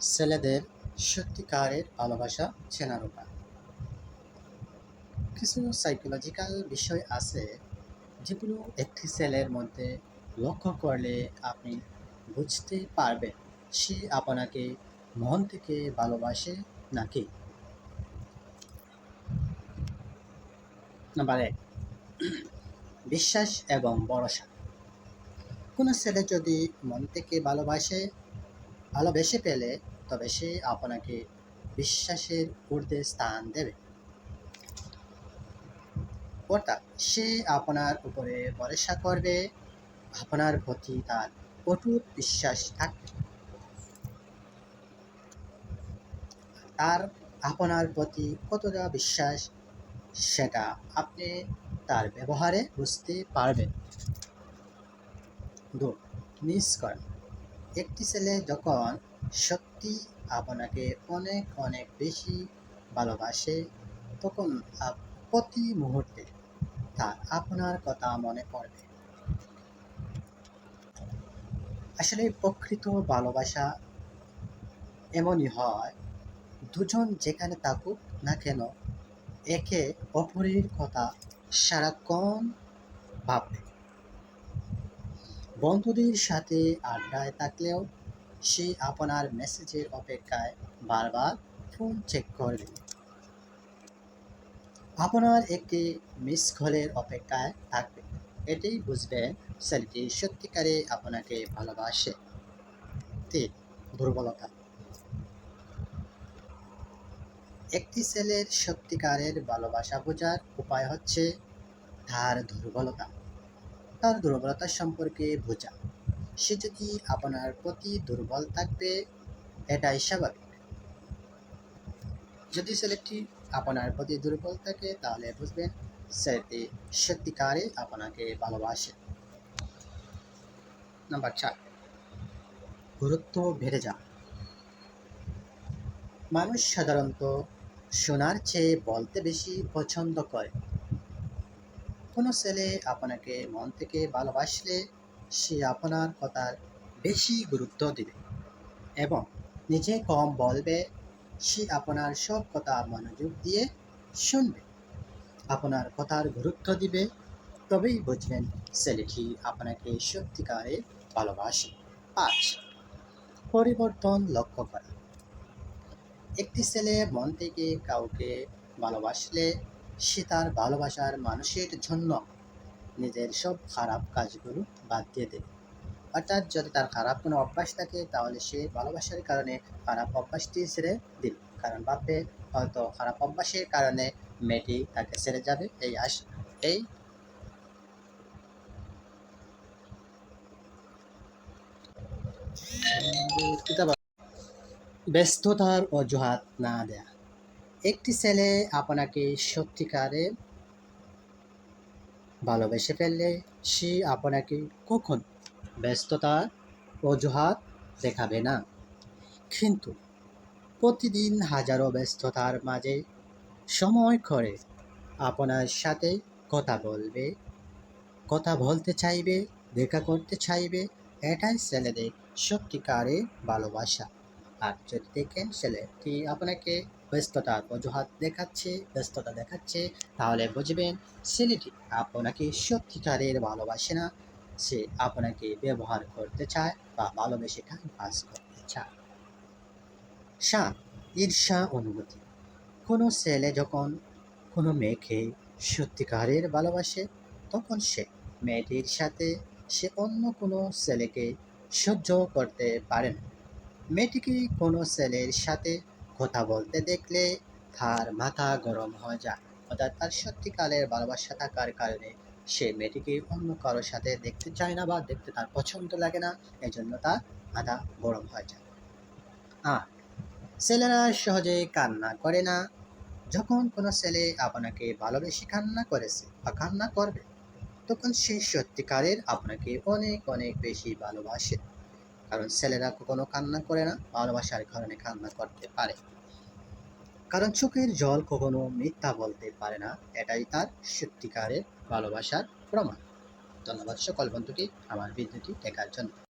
ছেলেদের সত্যিকারের ভালোবাসা চেনার উপায়। কিছু সাইকোলজিক্যাল বিষয় আছে যেগুলো একটি ছেলের মধ্যে লক্ষ্য করলে আপনি বুঝতে পারবেন সে আপনাকে মন থেকে ভালোবাসে নাকি। নাম্বার এক, বিশ্বাস এবং ভরসা। কোনো ছেলে যদি মন থেকে ভালোবাসে ভালোবেসে পেলে তবে সে আপনাকে বিশ্বাসের ঊর্ধ্বে স্থান দেবে। অর্থাৎ সে আপনার উপরে ভরসা করবে, আপনার প্রতি তার অটুট বিশ্বাস থাকবে। তার আপনার প্রতি কতটা বিশ্বাস, সেটা আপনি তার ব্যবহারে বুঝতে পারবেন। দু মিস করেন একটি ছেলে যখন সত্যি আপনাকে অনেক অনেক বেশি ভালোবাসে, তখন প্রতি মুহূর্তে তার আপনার কথা মনে পড়বে। আসলে প্রকৃত ভালোবাসা এমনই হয়, দুজন যেখানে থাকুক না কেন, একে অপরের কথা সারাক্ষণ ভাববে। বন্ধুদের সাথে আড্ডায় থাকলেও সে আপনার মেসেজের অপেক্ষায় বারবার ফোন চেক করবে। আপনার একটি মিস কলের অপেক্ষায় থাকবে। এটাই বুঝবেন ছেলেটি সত্যিকারে আপনাকে ভালোবাসে। তিন, দুর্বলতা। একটি ছেলের সত্যিকারের ভালোবাসা বোঝার উপায় হচ্ছে তার দুর্বলতা। তার দুর্বলতা সম্পর্কে বোঝা। সে যদি আপনার প্রতি দুর্বল থাকবে, এটাই স্বাভাবিক। যদি ছেলেটি আপনার প্রতি দুর্বল থাকে, তাহলে বুঝবেন ছেলেটি সত্যিকারে আপনাকে ভালোবাসে। নাম্বার চার। গুরুত্ব বেড়ে যা মানুষ সাধারণত শোনার চেয়ে বলতে বেশি পছন্দ করে। কোনো ছেলে আপনাকে মন থেকে ভালোবাসলে সে আপনার কথার বেশি গুরুত্ব দিবে এবং নিজে কম বলবে, সে আপনার সব কথা মনোযোগ দিয়ে শুনবে। আপনার কথার গুরুত্ব দিবে, তবেই বুঝবেন ছেলেটি আপনাকে সত্যিকারে ভালোবাসে পাঁচ পরিবর্তন লক্ষ্য করা। একটি ছেলে মন থেকে কাউকে ভালোবাসলে সে তার ভালোবাসার মানুষের জন্য নিজের সব খারাপ কাজগুলো বাদ দিয়ে দেবে। অর্থাৎ যদি তার খারাপ কোনো অভ্যাস থাকে, তাহলে সে ভালোবাসার কারণে খারাপ অভ্যাসটি ছেড়ে দিল কারণ বাপে হয়তো খারাপ অভ্যাসের কারণে মেয়েটি তাকে ছেড়ে যাবে। এই আশ এই ব্যস্ততার অজুহাত না দেয়া। একটি ছেলে আপনাকে সত্যিকারে ভালোবেসে ফেললে সে আপনাকে কখন ব্যস্ততার অজুহাত দেখাবে না। কিন্তু প্রতিদিন হাজারো ব্যস্ততার মাঝে সময় করে আপনার সাথে কথা বলবে, কথা বলতে চাইবে, দেখা করতে চাইবে। এটাই ছেলেদের সত্যিকারে ভালোবাসা। আর যদি দেখেন ছেলেটি আপনাকে ব্যস্ততার অজুহাত দেখাচ্ছে, ব্যস্ততা দেখাচ্ছে, তাহলে বুঝবেন ছেলেটি আপনাকে সত্যিকারের ভালোবাসে না। সে আপনাকে ব্যবহার করতে চায় বা ভালোবেসে টাইম পাস করতে চায়। সাত ঈর্ষা অনুভূতি। কোনো ছেলে যখন কোনো মেয়েকে সত্যিকারের ভালোবাসে, তখন সে মেয়েটির সাথে সে অন্য কোনো ছেলেকে সহ্য করতে পারে না। মেয়েটিকে কোনো ছেলের সাথে কথা বলতে দেখলে তার মাথা গরম হয়ে যায়। অর্থাৎ তার সত্যিকালের ভালোবাসা থাকার কারণে সে মেয়েটিকে অন্য কারোর সাথে দেখতে চায় না বা দেখতে তার পছন্দ লাগে না এই জন্য তার মাথা গরম হয়ে যায়। আর ছেলেরা সহজে কান্না করে না। যখন কোনো ছেলে আপনাকে ভালোবেসে কান্না করেছে বা কান্না করবে, তখন সে সত্যিকারের আপনাকে অনেক অনেক বেশি ভালোবাসে। কারণ ছেলেরা কখনো কান্না করে না, ভালোবাসার কারণে কান্না করতে পারে। কারণ চোখের জল কখনো মিথ্যা বলতে পারে না, এটাই তার সত্যিকারের ভালোবাসার প্রমাণ। ধন্যবাদ সকল বন্ধুকে, আমার ভিডিওটি দেখার জন্য।